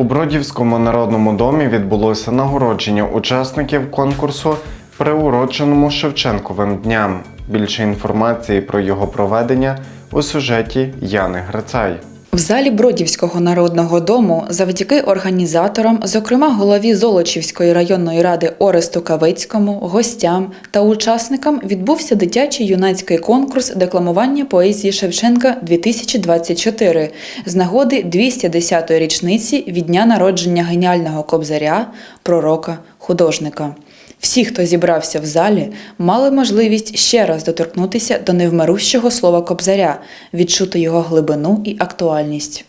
У Бродівському народному домі відбулося нагородження учасників конкурсу, приуроченому Шевченковим дням. Більше інформації про його проведення у сюжеті Яни Грицай. В залі Бродівського народного дому завдяки організаторам, зокрема голові Золочівської районної ради Оресту Кавицькому, гостям та учасникам відбувся дитячий юнацький конкурс декламування поезії Шевченка 2024 з нагоди 210-ї річниці від дня народження геніального кобзаря, пророка, художника. Всі, хто зібрався в залі, мали можливість ще раз доторкнутися до невмирущого слова кобзаря, відчути його глибину і актуальність.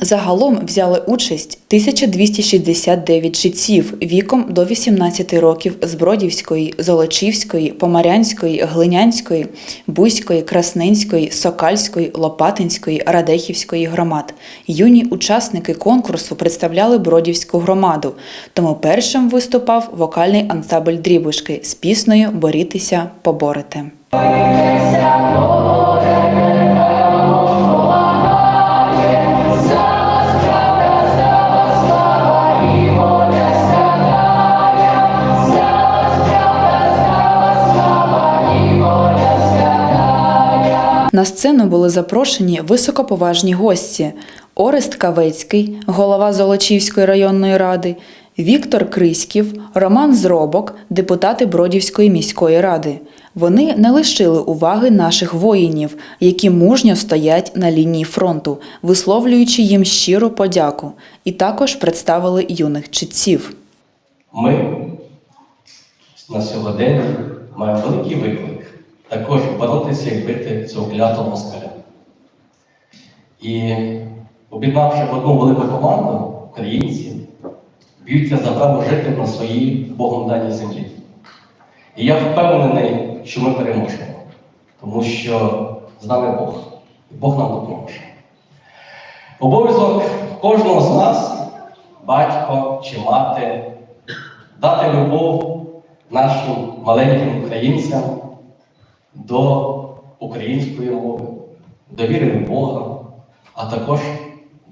Загалом взяли участь 1269 житців віком до 18 років з Бродівської, Золочівської, Помарянської, Глинянської, Бузької, Красненської, Сокальської, Лопатинської, Радехівської громад. Юні учасники конкурсу представляли Бродівську громаду, тому першим виступав вокальний ансамбль Дрібушки з піснею Борітися, поборете. На сцену були запрошені високоповажні гості: Орест Кавецький, голова Золочівської районної ради, Віктор Криськів, Роман Зробок, депутати Бродівської міської ради. Вони не лишили уваги наших воїнів, які мужньо стоять на лінії фронту, висловлюючи їм щиру подяку, і також представили юних читців. Ми на сьогодення маємо великий виклик також боротися і бити цього клятого москаля. І об'єднавши в одну велику команду, українці б'ються за право жити на своїй Богом даній землі. І я впевнений, що ми переможемо, тому що з нами Бог, і Бог нам допоможе. Обов'язок кожного з нас, батько чи мати, дати любов нашим маленьким українцям до української мови, до віри в Бога, а також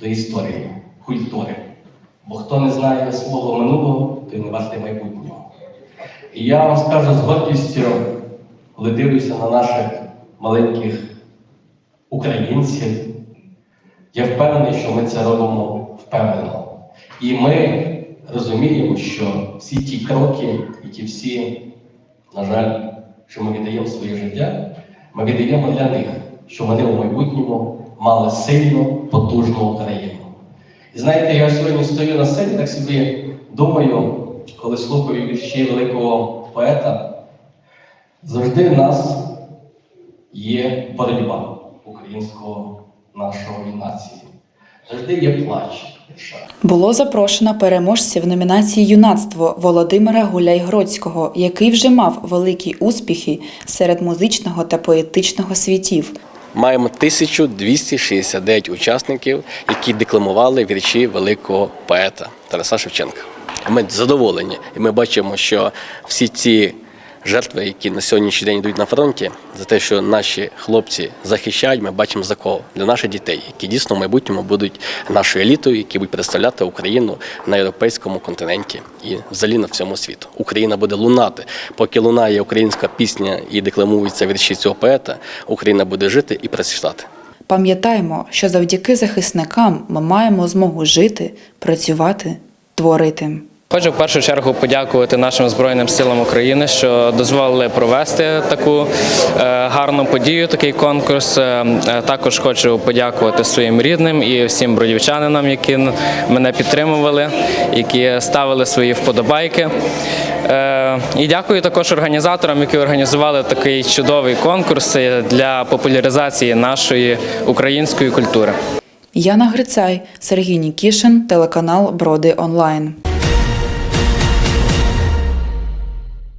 до історії, культури. Бо хто не знає свого минулого, той не вартий майбутнього. І я вам скажу з гордістю, коли дивлюся на наших маленьких українців, я впевнений, що ми це робимо впевнено. І ми розуміємо, що всі ті кроки і ті всі, на жаль, що ми віддаємо своє життя, ми віддаємо для них, щоб вони у майбутньому мали сильну, потужну Україну. І знаєте, я сьогодні стою на сцені, так собі думаю, коли слухаю вірші великого поета, завжди в нас є боротьба українського нашої нації. Завжди є плач. Було запрошено переможців номінації Юнацтво Володимира Гуляй-Гроцького, який вже мав великі успіхи серед музичного та поетичного світів. Маємо 1269 учасників, які декламували вірші великого поета Тараса Шевченка. Ми задоволені, і ми бачимо, що всі ці жертви, які на сьогоднішній день йдуть на фронті, за те, що наші хлопці захищають, ми бачимо за кого для наших дітей, які дійсно в майбутньому будуть нашою елітою, які будуть представляти Україну на європейському континенті і взагалі на всьому світу. Україна буде лунати. Поки лунає українська пісня і декламуються вірші цього поета, Україна буде жити і процвітати. Пам'ятаємо, що завдяки захисникам ми маємо змогу жити, працювати, творити. Хочу в першу чергу подякувати нашим збройним силам України, що дозволили провести таку е, гарну подію, такий конкурс. Е, е, Також хочу подякувати своїм рідним і всім бродівчанинам, які мене підтримували, які ставили свої вподобайки. І дякую також організаторам, які організували такий чудовий конкурс для популяризації нашої української культури. Яна Грицай, Сергій Нікішин, телеканал Броди Онлайн.